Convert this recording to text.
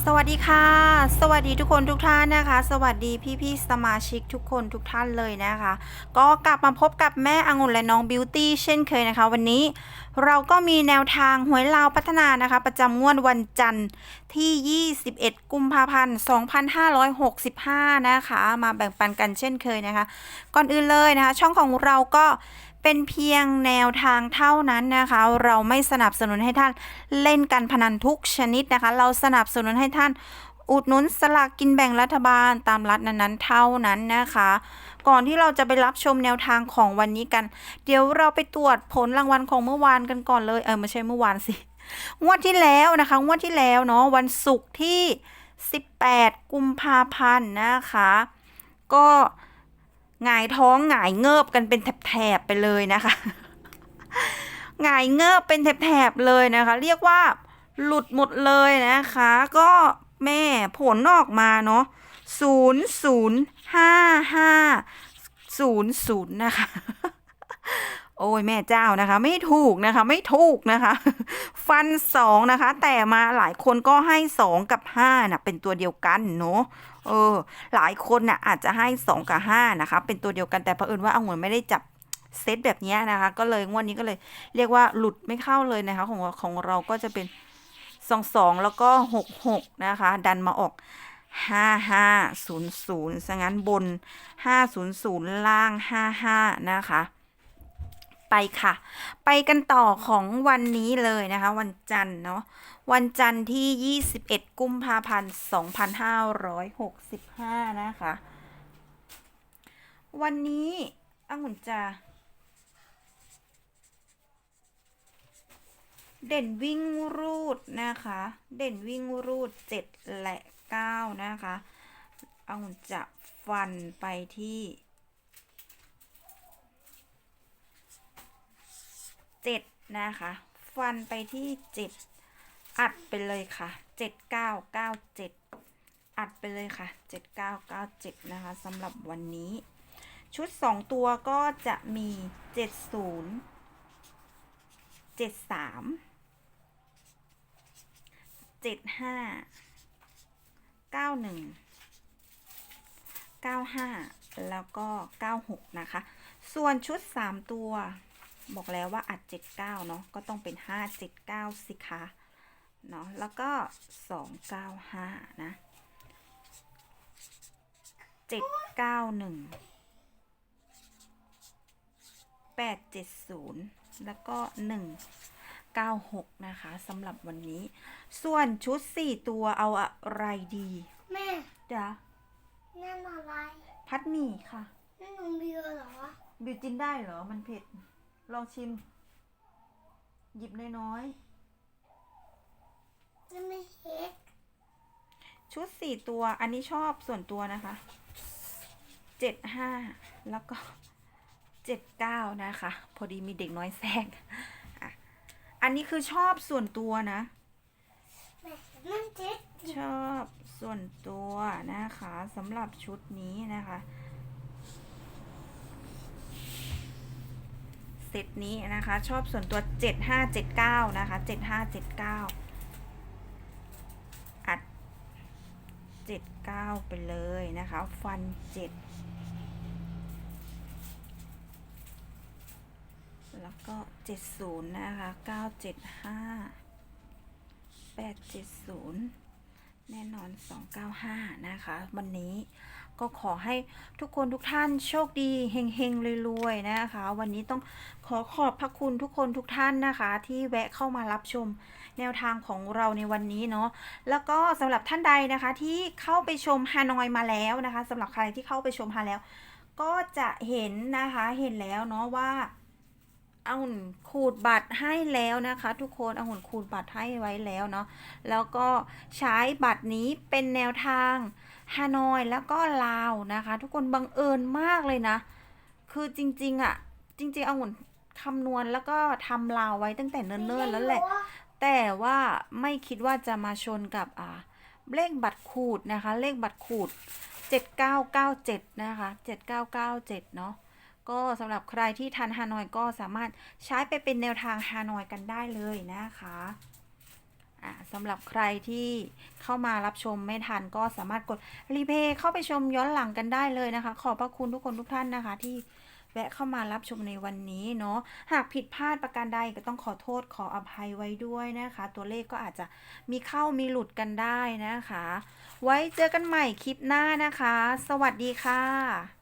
สวัสดีค่ะ สวัสดีทุกคนทุกท่านนะคะ สวัสดีพี่ๆสมาชิกทุกคนทุกท่านเลยนะคะ ก็กลับมาพบกับแม่องุ่นและน้องบิวตี้เช่นเคยนะคะ วันนี้ เราก็มีแนวทางหวยลาวพัฒนานะคะ ประจำงวดวันจันทร์ที่ 21 กุมภาพันธ์ 2565 นะคะ มาแบ่งปันกันเช่นเคยนะคะ ก่อนอื่นเลยนะคะ ช่องของเราก็เป็นเพียงแนวทางเท่านั้นนะคะ เราไม่สนับสนุนให้ท่านเล่นการพนันทุกชนิดนะคะ เราสนับสนุนให้ท่าน อุดหนุนสลากกินแบ่งรัฐบาลตามรัฐนั้นๆ เท่านั้นนะคะ ก่อนที่เราจะไปรับชมแนวทางของวันนี้กัน เดี๋ยวเราไปตรวจผลรางวัลของเมื่อวานกันก่อนเลย เออไม่ใช่เมื่อวานสิ งวดที่แล้วนะคะ งวดที่แล้วเนาะวันศุกร์ที่ 18 กุมภาพันธ์นะคะ ก็หงายท้องหงายเงิบกันเป็นแถบๆไปเลยนะคะหงายเงิบเป็นแถบๆเลยนะคะ เรียกว่าหลุดหมดเลยนะคะ ก็ แม่ผลออกมาเนาะศูนย์ศูนย์ห้าห้าศูนย์ศูนย์นะคะ โอ้ยแม่เจ้านะคะ ไม่ถูกนะคะ ไม่ถูกนะคะ ฟันสองนะคะ แต่มาหลายคนก็ให้สองกับห้าน่ะเป็นตัวเดียวกันเนาะเออ หลายคนน่ะอาจจะให้สองกับห้านะคะ เป็นตัวเดียวกันแต่เผอิญว่าเอาเงุ่นไม่ได้จับเซตแบบนี้นะคะ ก็เลยงวดนี้ก็เลย เรียกว่าหลุดไม่เข้าเลยนะคะ ของของเราก็จะเป็น สองสองแล้วก็หกหกนะคะ ดันมาออกห้าห้าศูนย์ศูนย์ซะงั้นบนห้าศูนย์ศูนย์ล่างห้าห้านะคะ ไปค่ะ ไปกันต่อของวันนี้เลยนะคะ วันจันทร์เนาะวันจันทร์ที่ 21 กุมภาพันธ์ 2565 นะคะ วันนี้องุ่นจะ เด่นวิ่งรูดนะคะ เด่นวิ่งรูด7และ9นะคะเองุ่นจะฟันไปที่เจ็ดนะคะ ฟันไปที่เจ็ดอัดไปเลยค่ะเจ็ดเก้าเก้าเจ็ดอัดไปเลยค่ะเจ็ดเก้าเก้าเจ็ดนะคะสำหรับวันนี้ ชุดสองตัวก็จะมีเจ็ดศูนย์เจ็ดสาม เจ็ดห้าเก้าหนึ่งเก้าห้าแล้วก็เก้าหกนะคะ ส่วนชุดสามตัว บอกแล้วว่าอัด79เก้าเนาะก็ต้องเป็น579สิคะเนาะแล้วก็295นะ791 870แปดเจ็ดศูนย์แล้วก็196นะคะสำหรับวันนี้ ส่วนชุด 4 ตัวเอาอะไรดี แม่จ้ะนั่นอะไรพัดหมี่ค่ะนั่นนมเบียร์เหรอบิวจินได้เหรอ มันเผ็ด ลองชิม หยิบน้อยนั่นไม่เฮ็ดๆชุดสี่ตัว อันนี้ชอบส่วนตัวนะคะเจ็ดห้าแล้วก็เจ็ดเก้านะคะ พอดีมีเด็กน้อยแทรก อะอันนี้คือชอบส่วนตัวนะแม่นั่นเจ็ดชอบส่วนตัวนะคะสำหรับชุดนี้นะคะเซตนี้นะคะ ชอบส่วนตัว 7579 นะคะ 7579 อัด 79 ไปเลยนะคะ ฟัน 7 แล้วก็ 70 นะคะ 975 870 แน่นอน 295 นะคะ วันนี้ก็ขอให้ทุกคนทุกท่านโชคดีเฮงๆรวยๆนะคะ วันนี้ต้องขอขอบพระคุณทุกคนทุกท่านนะคะ ที่แวะเข้ามารับชมแนวทางของเราในวันนี้เนาะแล้วก็สำหรับท่านใดนะคะที่เข้าไปชมฮานอยมาแล้วนะคะสำหรับใครที่เข้าไปชมฮาแล้ว ก็จะเห็นนะคะเห็นแล้วเนาะว่า เองุ่นขูดบัตรให้แล้วนะคะ ทุกคนเองุ่นขูดบัตรให้ไว้แล้วเนาะแล้วก็ใช้บัตรนี้เป็นแนวทางฮานอยแล้วก็ลาวนะคะ ทุกคนบังเอิญมากเลยนะ คือจริงๆอะ่ะ จริงๆเองุ่นคำนวณแล้วก็ทำลาวไว้ตั้งแต่เนิ่นๆแล้วแหละ แต่ว่าไม่คิดว่าจะมาชนกับอ่าเลขบัตรขูดนะคะ เลขบัตรขูด 7997 นะคะ 7997 เนาะ ก็สำหรับใครที่ทันฮานอยก็สามารถใช้ไปเป็นแนวทางฮานอยกันได้เลยนะคะอ่าสำหรับใครที่เข้ามารับชมไม่ทันก็สามารถกดรีเพย์เข้าไปชมย้อนหลังกันได้เลยนะคะ ขอบพระคุณทุกคนทุกท่านนะคะ ที่แวะเข้ามารับชมในวันนี้เนาะหากผิดพลาดประการใดก็ต้องขอโทษขออภัยไว้ด้วยนะคะ ตัวเลขก็อาจจะมีเข้ามีหลุดกันได้นะคะ ไว้เจอกันใหม่คลิปหน้านะคะ สวัสดีค่ะ